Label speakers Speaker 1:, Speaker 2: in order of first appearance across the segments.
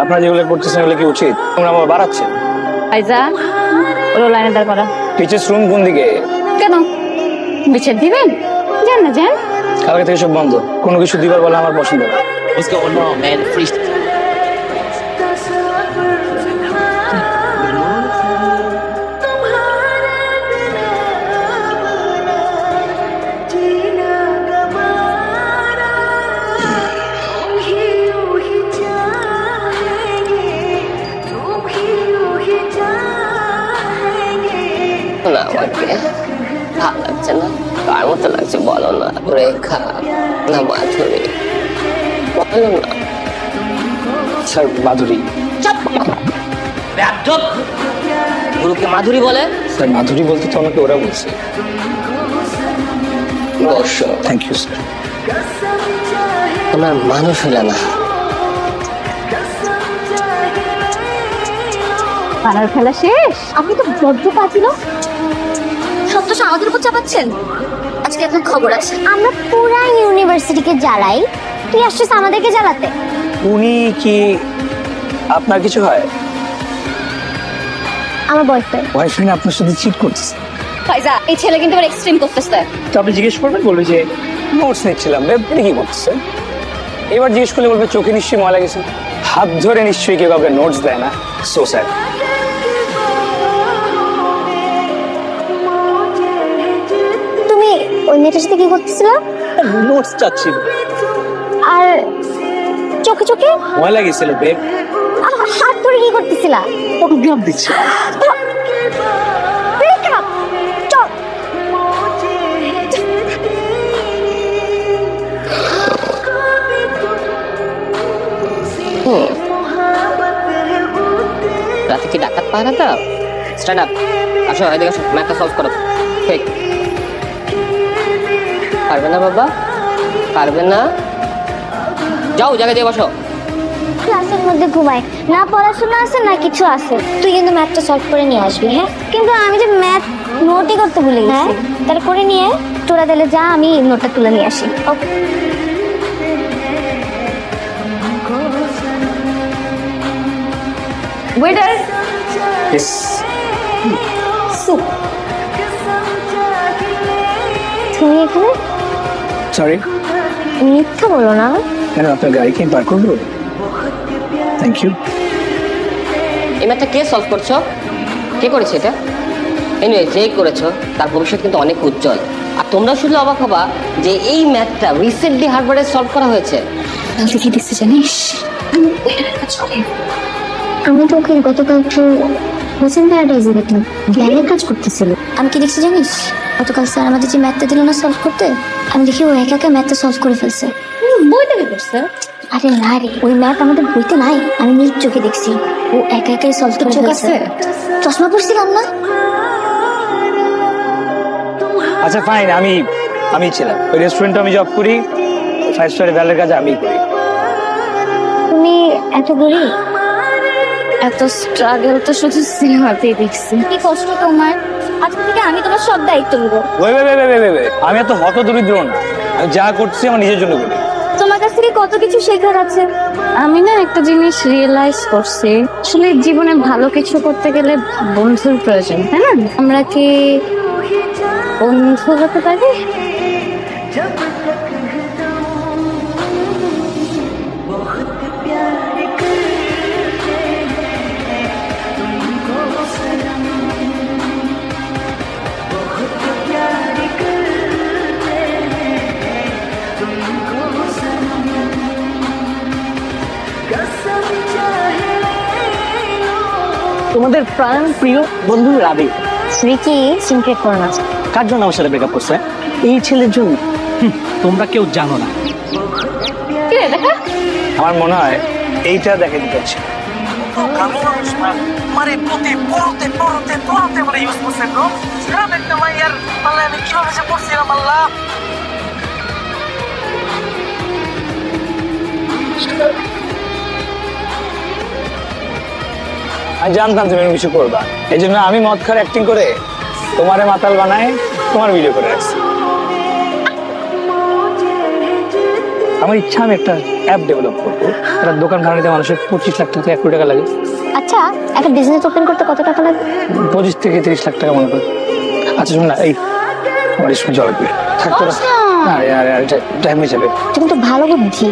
Speaker 1: আপনারা যেগুলো করতেছেন এগুলো কি উচিত? তোমরা আমার বাড়াচ্ছে।
Speaker 2: আইজা ওরা লাইনে দাঁড় করা।
Speaker 1: টিচার্স রুম কোন দিকে?
Speaker 2: কেন? বিচ্ছেদ দিবেন? যান না যান
Speaker 1: কালকে থেকে সব বন্ধ। কোনো কিছু দিবার বলে আমার পছন্দ না।
Speaker 3: না আমাকে। ভালো লাগছে না। কার মতো লাগছে বলো না। রেখা না মাধুরী। বলো না।
Speaker 1: স্যার মাধুরী।
Speaker 3: একদম গুরুকে মাধুরী বলে?
Speaker 1: স্যার মাধুরী বলতে তো আমাকে ওরা বলছে।
Speaker 3: বর্ষ
Speaker 1: থ্যাংক ইউ স্যার
Speaker 3: তোমার মানুষ হলে না।
Speaker 2: পাড়ার খেলা শেষ?
Speaker 4: আপনি তো বড্ড পাতিল সবটা আমাদের উপর চাপাচ্ছেন? আজকে এখন খবর আছে। আমরা পুরা ইউনিভার্সিটিকে জ্বালাই। তুই আসছিস আমাদেরকে জ্বালাতে?
Speaker 1: উনি কি আপনার কিছু হয়?
Speaker 4: আমার বয়ফ্রেন্ড
Speaker 1: বয়ফ্রেন্ড আপনার সাথে চিট করতেছে।
Speaker 2: ফাইজা এই ছেলে কিন্তু আবার এক্সট্রিম করতেছে।
Speaker 1: তো আপনি জিজ্ঞেস করবেন বলবে যে নোটস নিচ্ছিলাম বেব আপনি কি করতেছে? এবার জিজ্ঞেস করলে বলবে চোখে নিশ্চয়ই ময়লা গেছে। হাত ধরে নিশ্চয়ই কেউ কাউকে নোটস দেয় না। সো স্যার
Speaker 4: ওই মেয়েটার সাথে কি করতেছিল?
Speaker 1: নোটস চাচ্ছি
Speaker 4: আর চোখে চোখে?
Speaker 1: ময়লা গেছিল বেব
Speaker 4: আহ, হাত ধরে কি করতেছিলা?
Speaker 1: ফটোগ্রাফ দিচ্ছি।
Speaker 3: রাতে কি ডাকাত পাহারা দাও স্ট্যান্ড আপ আসো এদিকে আসো ম্যাথটা সলভ করো। ঠিক পারবে না বাবা পারবে না। যাও জায়গায় দিয়ে বসো।
Speaker 4: ক্লাসের মধ্যে ঘুমাই। না পড়াশোনা আছে না কিছু আছে। তুই কিন্তু ম্যাথটা সলভ করে নিয়ে আসবি হ্যাঁ? কিন্তু আমি যে ম্যাথ নোটই করতে ভুলে গেছি। তাহলে করে নিয়ে তোরা তাহলে যা আমি নোটটা তুলে নিয়ে আসি। ওকে
Speaker 2: ওয়েটার
Speaker 1: ইয়েস
Speaker 2: সুপ
Speaker 4: তুমি এখানে?
Speaker 1: সরি
Speaker 4: মিথ্যা বলো না।
Speaker 1: কেন আপনার গাড়ি কি পার করব? থ্যাংক ইউ
Speaker 3: এই ম্যাথটা কে সলভ করছ? কে করেছে এটা? এনিওয়ে যে করেছ তার ভবিষ্যৎ কিন্তু অনেক উজ্জ্বল। আর তোমরা শুধু অবাক হবা যে এই ম্যাথটা রিসেন্টলি হারবারে সলভ করা হয়েছে।
Speaker 2: কালকে কি দিচ্ছে জানিস?
Speaker 4: আমি তো ওকে গতকাল হোসেন প্যারাডাইজে দেখলাম। ল্যাবের কাজ করতেছিল। আমি কি দেখছি জানিস? গতকাল স্যার আমাদের যে ম্যাথটা দিল না সলভ করতে আমি দেখি ও একা একা ম্যাথটা সলভ করে ফেলছে।
Speaker 2: বই থেকে করছে
Speaker 4: আরে না রে ওই ম্যাথ আমাদের বইতে নাই। আমি নিজ চোখে দেখছি। ও একা একাই সলভ করে
Speaker 2: চোখ
Speaker 4: ফেলছে। চশমা পড়ছিলাম না?
Speaker 1: আচ্ছা ফাইন আমি আমি ছিলাম। ওই রেস্টুরেন্টে আমি জব করি ফাইভ স্টার ভ্যালের কাজ আমি করি।
Speaker 4: তুমি এত গরিব?
Speaker 2: এত স্ট্রাগল তো শুধু সিনেমাতেই দেখছি।
Speaker 4: কি কষ্ট তোমার? আজকে থেকে আমি তোমার সব দায়িত্ব নেব।
Speaker 1: ওই ওই, ওই, ওই, ওই। আমি এত হত দরিদ্র না। আমি যা করছি আমার নিজের জন্য করি।
Speaker 4: তোমার কাছ থেকে কত কিছু শেখার আছে?
Speaker 2: আমি না একটা জিনিস রিয়েলাইজ করছি। আসলে জীবনে ভালো কিছু করতে গেলে বন্ধুর প্রয়োজন তাই না? আমরা কি বন্ধু হতে পারি?
Speaker 5: তোমাদের প্রাণ প্রিয় বন্ধু রাবি।
Speaker 4: রিকি সিনক্রেট করো না।
Speaker 5: কার জন্য আমার সাথে ব্রেকআপ করছে? এই ছেলের জন্য। তোমরা কেউ জানো না।
Speaker 1: আমার মনে হয় এইটা দেখে দিতে হচ্ছে।
Speaker 5: মানে প্রতি পড়তে পড়তে পড়তে মানে ইউজ করছে ব্রো খারাপ একটা মাইয়ার পাল্লা আমি কীভাবে যে পড়ছিলাম আল্লাহ।
Speaker 1: আমি জানতাম তুমি কিছু করবা। এই জন্য আমি মদ খার অ্যাক্টিং করে তোমারে মাতাল বানায় তোমার ভিডিও করে রাখছি আমার ইচ্ছা আমি একটা অ্যাপ ডেভেলপ করব। একটা দোকান ভাড়া মানুষের পঁচিশ লাখ থেকে এক কোটি টাকা লাগে।
Speaker 4: আচ্ছা একটা বিজনেস ওপেন করতে কত টাকা লাগে?
Speaker 1: পঁচিশ থেকে তিরিশ লাখ টাকা মনে করি। আচ্ছা শোন না এই আমার জল থাকতো না আরে আরে টাইম হয়ে যাবে।
Speaker 4: তুই কিন্তু ভালো বুদ্ধি।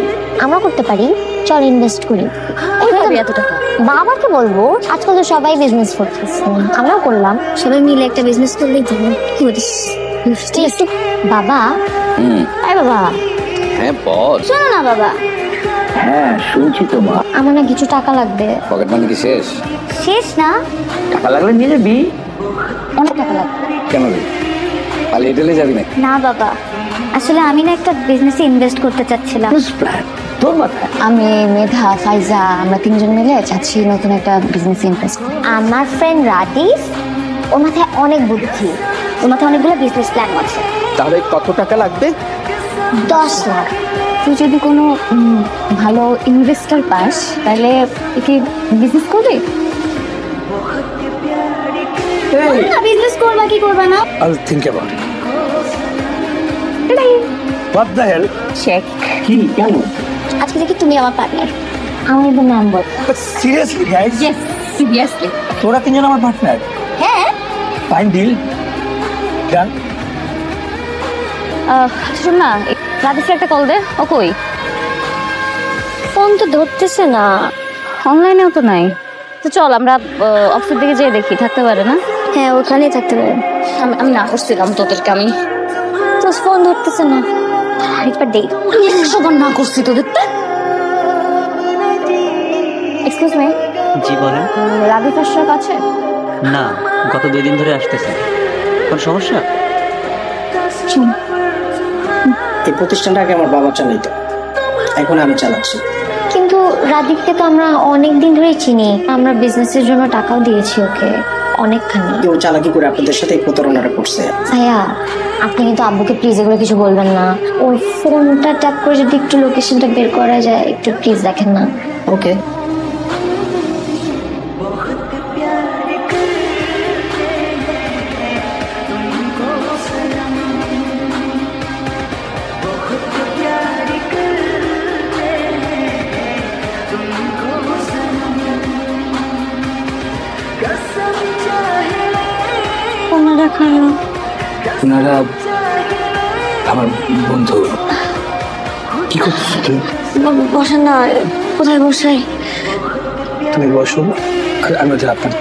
Speaker 4: আমরা করতে পারি। চল ইনভেস্ট করি।
Speaker 2: পাবি এত টাকা?
Speaker 4: বাবাকে বলব আজকাল তো সবাই বিজনেস করতেছে। আমরাও করলাম সবাই মিলে একটা বিজনেস করলেই তো কি বলিস? ঠিক আছে। বাবা। আরে বাবা।
Speaker 6: হ্যাঁ বল।
Speaker 4: শোনো না বাবা।
Speaker 6: হ্যাঁ শুনছি তো মা।
Speaker 4: আমার না কিছু টাকা লাগবে।
Speaker 6: পকেট মানি কি শেষ?
Speaker 4: শেষ না।
Speaker 6: টাকা লাগলে নিয়ে যাবি।
Speaker 4: অনেক টাকা লাগবে।
Speaker 6: কেন রে? পালিয়ে টেলে যাবি নাকি?
Speaker 4: না বাবা। আসলে আমি না একটা বিজনেসে ইনভেস্ট করতে চাচ্ছিলাম।
Speaker 6: তোর মাথায়
Speaker 2: আমি মেধা ফাইজা আমরা তিনজন মিলে চাচ্ছি নতুন একটা বিজনেস ইনভেস্ট
Speaker 4: আমার ফ্রেন্ড রাদিস ওর মাথায় অনেক বুদ্ধি। ওর মাথায় অনেকগুলো বিজনেস প্ল্যান আছে।
Speaker 6: তাহলে কত টাকা লাগবে?
Speaker 4: দশ লাখ।
Speaker 2: তুই যদি কোনো উম, ভালো ইনভেস্টর পাস তাহলে কি বিজনেস করবি?
Speaker 4: বিজনেস করবা কি করবা না?
Speaker 1: I'll think about it. What the hell?
Speaker 2: Check
Speaker 1: কি? কেন?
Speaker 4: আজকে থেকে তুমি আমার পার্টনার আমি নাম বল
Speaker 1: সিরিয়াসলি গাইস
Speaker 2: ইয়েস সিরিয়াসলি
Speaker 1: তোরা তিনজন আমার পার্টনার
Speaker 4: হ্যাঁ।
Speaker 1: ফাইন ডিল ডান
Speaker 2: শোন না। রাধিকে একটা কল দে। ও কই?
Speaker 4: ফোন তো ধরতেছে না।
Speaker 2: অনলাইনেও তো নাই। তো চল আমরা অফিসের দিকে যেয়ে দেখি। থাকতে পারে না?
Speaker 4: হ্যাঁ ওখানেই থাকতে পারে।
Speaker 2: আমি আমি না করছিলাম তোদেরকে আমি।
Speaker 4: তো ফোন ধরতেছে না। আরেকবার দেই
Speaker 2: একশো বার না করছি তোদের। এক্সকিউজ মি
Speaker 7: জি বলেন।
Speaker 2: রাধি ফার্স্টের কাছে
Speaker 7: না গত দুই দিন ধরে আসতেছে। কোন সমস্যা?
Speaker 8: এই প্রতিষ্ঠানটা আগে আমার বাবা চালাইতো। এখন আমি চালাচ্ছি।
Speaker 4: কিন্তু রাদীপকে তো আমরা অনেক দিন ধরেই চিনি। আমরা বিজনেসের জন্য টাকাও দিয়েছি ওকে। অনেকখানি।
Speaker 8: কেউ চালাকি করে আপনাদের সাথে এই প্রতারণাটা করছে।
Speaker 4: ভাইয়া আপনি কিন্তু আব্বুকে প্লিজ এগুলো কিছু বলবেন না। ওই ফোনটা ট্যাপ করে যদি একটু লোকেশনটা বের করা যায় একটু প্লিজ দেখেন না।
Speaker 8: ওকে
Speaker 1: ওনারা আমার বন্ধু। কি করছিস তুই
Speaker 4: বসেন না কোথায় বসাই
Speaker 1: তুমি বসো আর আমি ওদের আপনার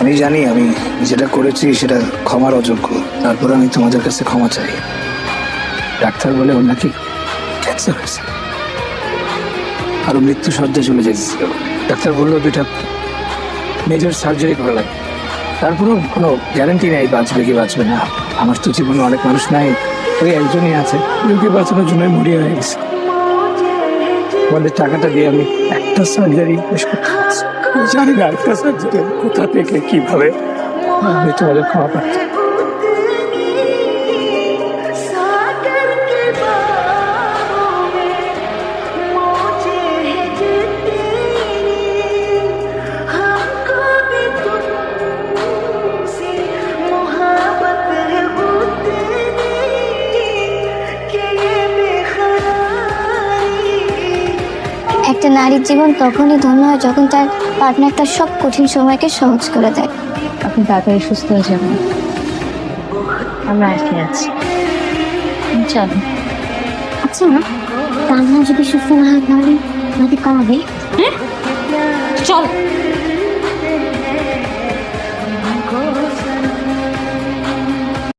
Speaker 1: আমি জানি আমি যেটা করেছি সেটা ক্ষমার অযোগ্য। তারপর আমি তোমাদের কাছে ক্ষমা চাই। ডাক্তার বলে ওর নাকি ক্যান্সার হয়েছে। আরও মৃত্যু সজ্জা চলে যেতেছিল ডাক্তার বলল দুইটা মেজর সার্জারি করা লাগবে। তারপরেও কোনো গ্যারান্টি নেই বাঁচবে কি বাঁচবে না। আমার তো জীবনে অনেক মানুষ নাই, ওই একজনই আছে ওকে বাঁচানোর জন্য মরিয়া হয়ে গেছে। আমাদের টাকাটা দিয়ে আমি একটা সার্জারি জানি না, একটা সার্জারি কোথা থেকে, কীভাবে, আমি তোমাদের খাওয়া পাচ্ছি
Speaker 4: নারীর জীবন তখনই ধন্য হয় যখন তার পার্টনার তার সব কঠিন সময়কে সহজ করে দেয়।
Speaker 2: আপনি তাড়াতাড়ি সুস্থ হয়ে যাবেন। আমরা আসতে আছি। চলো।
Speaker 4: আচ্ছা তার যদি সুস্থ না হয় তাহলে আমাদের হ্যাঁ?
Speaker 2: চল।